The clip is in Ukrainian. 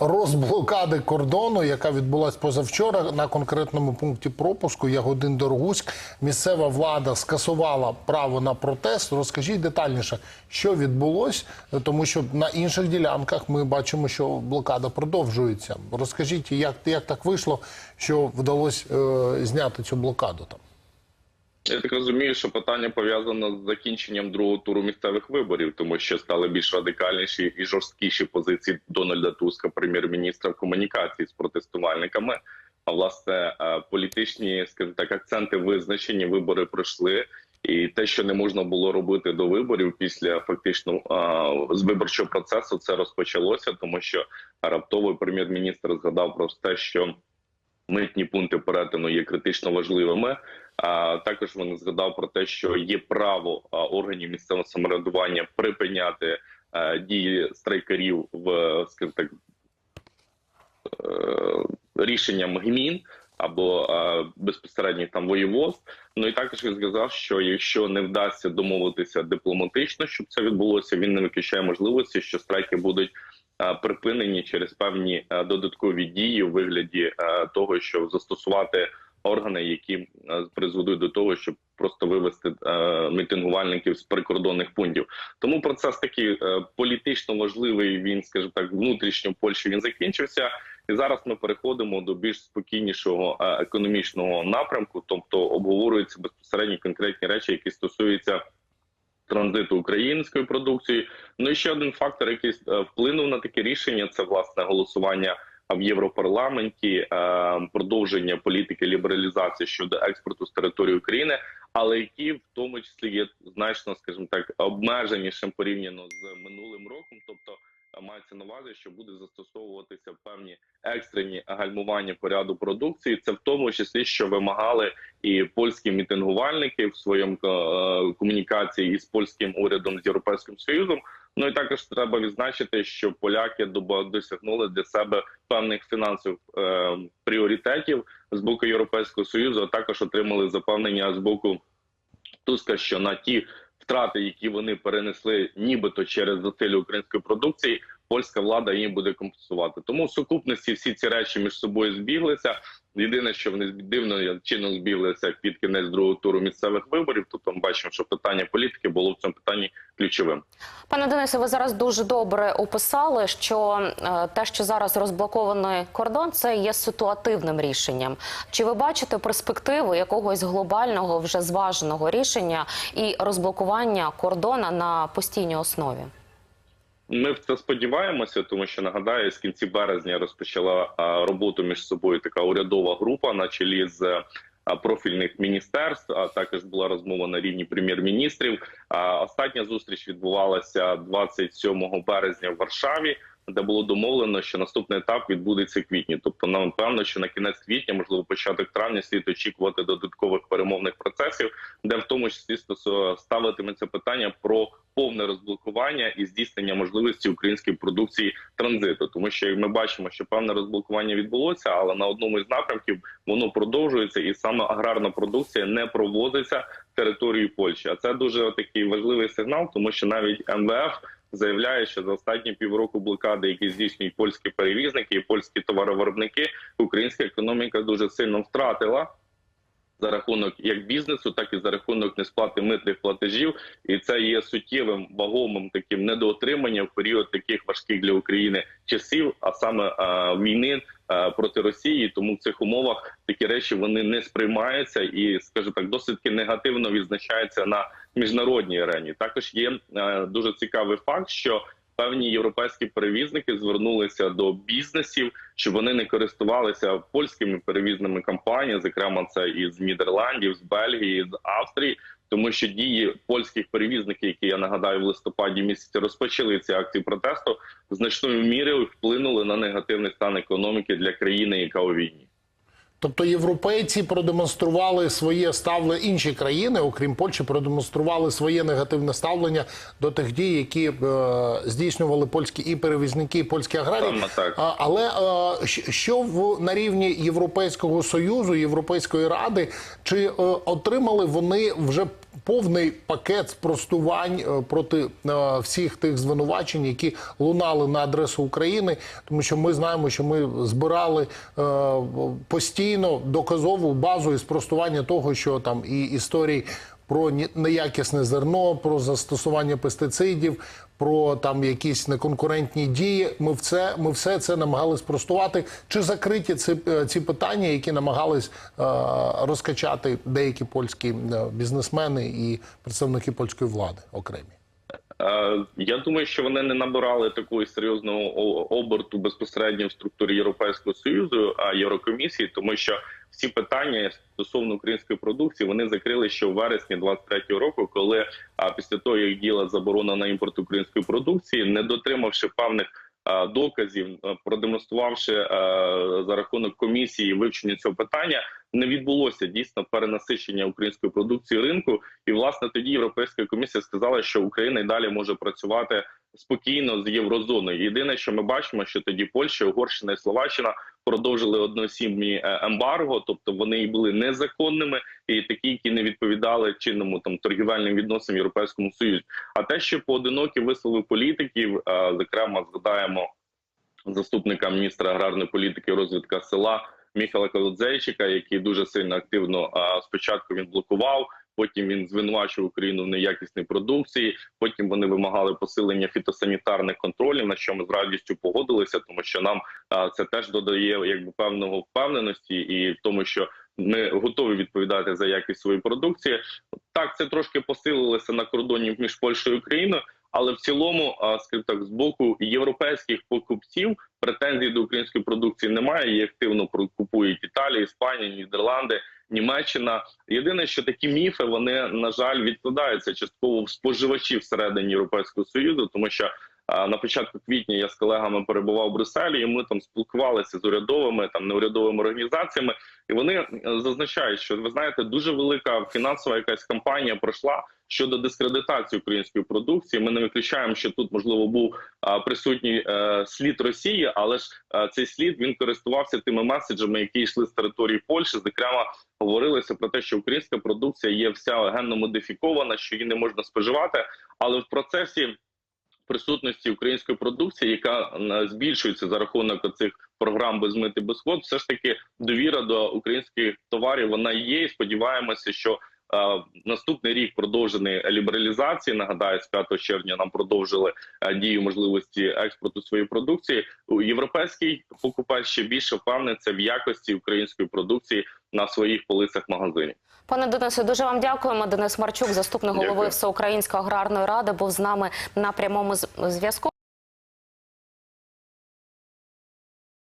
розблокади кордону, яка відбулась позавчора на конкретному пункті пропуску Ягодин Дорогуськ. Місцева влада скасувала право на протест. Розкажіть детальніше, що відбулось, тому що на інших ділянках ми бачимо, що блокада продовжується. Розкажіть, як, як так вийшло, що вдалося е, зняти цю блокаду там. Я так розумію, що питання пов'язано з закінченням другого туру місцевих виборів, тому що стали більш радикальніші і жорсткіші позиції Дональда Туска, прем'єр-міністра в комунікації з протестувальниками. А власне е, політичні, скажімо так, акценти визначені, вибори пройшли. І те, що не можна було робити до виборів після фактично е, з виборчого процесу, це розпочалося, тому що раптово прем'єр-міністр згадав про те, що митні пункти перетину є критично важливими. Також він згадав про те, що є право органів місцевого самоврядування припиняти дії страйкарів в скажімо так е, рішенням гмін або безпосередніх там воєводств. Ну і також він сказав, що якщо не вдасться домовитися дипломатично, щоб це відбулося, він не виключає можливості, що страйки будуть припинені через певні додаткові дії у вигляді того, щоб застосувати органи, які е, призведуть до того, щоб просто вивести е, мітингувальників з прикордонних пунктів. Тому процес такий е, політично важливий. Він, скажімо так, внутрішньо в Польщі він закінчився. І зараз ми переходимо до більш спокійнішого е, економічного напрямку, тобто обговорюються безпосередньо конкретні речі, які стосуються транзиту української продукції. Ну і ще один фактор, який е, вплинув на таке рішення, це власне голосування в Європарламенті, е, продовження політики лібералізації щодо експорту з території України, але які в тому числі є значно, скажімо так, обмеженішим порівняно з минулим роком, тобто. Мається на увазі, що буде застосовуватися певні екстрені гальмування по ряду продукції. Це в тому числі, що вимагали і польські мітингувальники в своєму е, комунікації із польським урядом з європейським союзом. Ну і також треба відзначити, що поляки досягнули для себе певних фінансових е, пріоритетів з боку європейського союзу. а Також отримали запевнення з боку Туска, що на ті втрати, які вони перенесли, нібито через засилля української продукції, польська влада їм буде компенсувати. Тому в сукупності всі ці речі між собою збіглися. Єдине, що вони дивно чином збіглися під кінець другого туру місцевих виборів. Тобто ми бачимо, що питання політики було в цьому питанні ключовим. Пане Денисе, ви зараз дуже добре описали, що е, те, що зараз розблокований кордон, це є ситуативним рішенням. Чи ви бачите перспективу якогось глобального вже зваженого рішення і розблокування кордона на постійній основі? Ми в це сподіваємося, тому що нагадаю, з кінці березня розпочала роботу між собою така урядова група на чолі з профільних міністерств. А також була розмова на рівні прем'єр-міністрів. Остання зустріч відбувалася 27 березня в Варшаві. Де було домовлено, що наступний етап відбудеться в квітні. Тобто, нам певно, що на кінець квітня, можливо, початок травня, слід очікувати додаткових перемовних процесів, де в тому числі ставитиметься питання про повне розблокування і здійснення можливості української продукції транзиту, тому що ми бачимо, що певне розблокування відбулося, але на одному із напрямків воно продовжується, і саме аграрна продукція не проводиться територією Польщі. А це дуже такий важливий сигнал, тому що навіть МВФ. Заявляє, що за останні півроку блокади, які здійснюють польські перевізники і польські товаровиробники, українська економіка дуже сильно втратила за рахунок як бізнесу, так і за рахунок несплати митних платежів, і це є суттєвим вагомим таким недоотриманням в період таких важких для України часів, а саме а, війни а, проти Росії. Тому в цих умовах такі речі вони не сприймаються і, скажу так, досить негативно відзначаються на міжнародній арені. Також є а, дуже цікавий факт, що Певні європейські перевізники звернулися до бізнесів, щоб вони не користувалися польськими перевізними компаніями, зокрема це із Нідерландів, з Бельгії, з Австрії, тому що дії польських перевізників, які я нагадаю в листопаді місяці розпочали ці акції протесту, значною мірою вплинули на негативний стан економіки для країни, яка у війні. Тобто європейці продемонстрували своє ставлення, інші країни, окрім Польщі, продемонстрували своє негативне ставлення до тих дій, які е, здійснювали польські і перевізники, і польські аграрії. А, але е, що в на рівні Європейського союзу, Європейської ради, чи е, отримали вони вже повний пакет спростувань е, проти е, всіх тих звинувачень, які лунали на адресу України, тому що ми знаємо, що ми збирали е, постійно доказову базу і спростування того, що там і історії. Про неякісне зерно, про застосування пестицидів, про там якісь неконкурентні дії. Ми в це ми все це намагались спростувати. Чи закриті ці, е, ці питання, які намагались е, розкачати деякі польські е, бізнесмени і представники польської влади окремі? Е, Я думаю, що вони не набирали такої серйозного оберту безпосередньо в структурі Європейського союзу, а Єврокомісії, тому що всі питання стосовно української продукції вони закрили ще в вересні 23-го року, коли після того як діла заборона на імпорт української продукції, не дотримавши певних доказів, продемонструвавши за рахунок комісії вивчення цього питання, не відбулося дійсно перенасичення української продукції ринку. І власне тоді Європейська комісія сказала, що Україна й далі може працювати спокійно з єврозоною. Єдине, що ми бачимо, що тоді Польща, Угорщина і Словаччина продовжили одноосібні е, ембарго, тобто вони і були незаконними, і такі, які не відповідали чинному там торгівельним відносинам Європейському Союзі. А те, що поодинокі вислови політиків, е, зокрема, згадаємо заступника міністра аграрної політики і розвитку села Міхала Колодзейчика, який дуже сильно активно а, спочатку він блокував. Потім він звинувачив Україну в неякісній продукції. Потім вони вимагали посилення фітосанітарних контролів, на що ми з радістю погодилися, тому що нам це теж додає якби певного впевненості і в тому, що ми готові відповідати за якість своєї продукції. Так, це трошки посилилося на кордоні між Польщею і Україною, але в цілому, скажімо так, з боку європейських покупців претензій до української продукції немає. Її активно купують Італія, Іспанія, Нідерланди, Німеччина. Єдине, що такі міфи вони на жаль відкладаються частково в споживачів всередині Європейського союзу, тому що. На початку квітня я з колегами перебував в Брюсселі, і ми там спілкувалися з урядовими там неурядовими організаціями, і вони е, зазначають, що ви знаєте, дуже велика фінансова якась кампанія пройшла щодо дискредитації української продукції. Ми не виключаємо, що тут можливо був присутній е, слід Росії, але ж е, цей слід він користувався тими меседжами, які йшли з території Польщі. Зокрема, говорилося про те, що українська продукція є вся генно модифікована, що її не можна споживати, але в процесі. Присутності української продукції, яка збільшується за рахунок цих програм без мити без квот, все ж таки довіра до українських товарів вона є. І сподіваємося, що наступний рік продовжений лібералізації. Нагадаю, з 5 червня нам продовжили е, дію можливості експорту своєї продукції. Європейський покупець ще більше впевниться в якості української продукції на своїх полицях магазинів. Пане Денисе, дуже вам дякуємо. Денис Марчук, заступник голови Дякую. Всеукраїнської аграрної ради, був з нами на прямому зв'язку.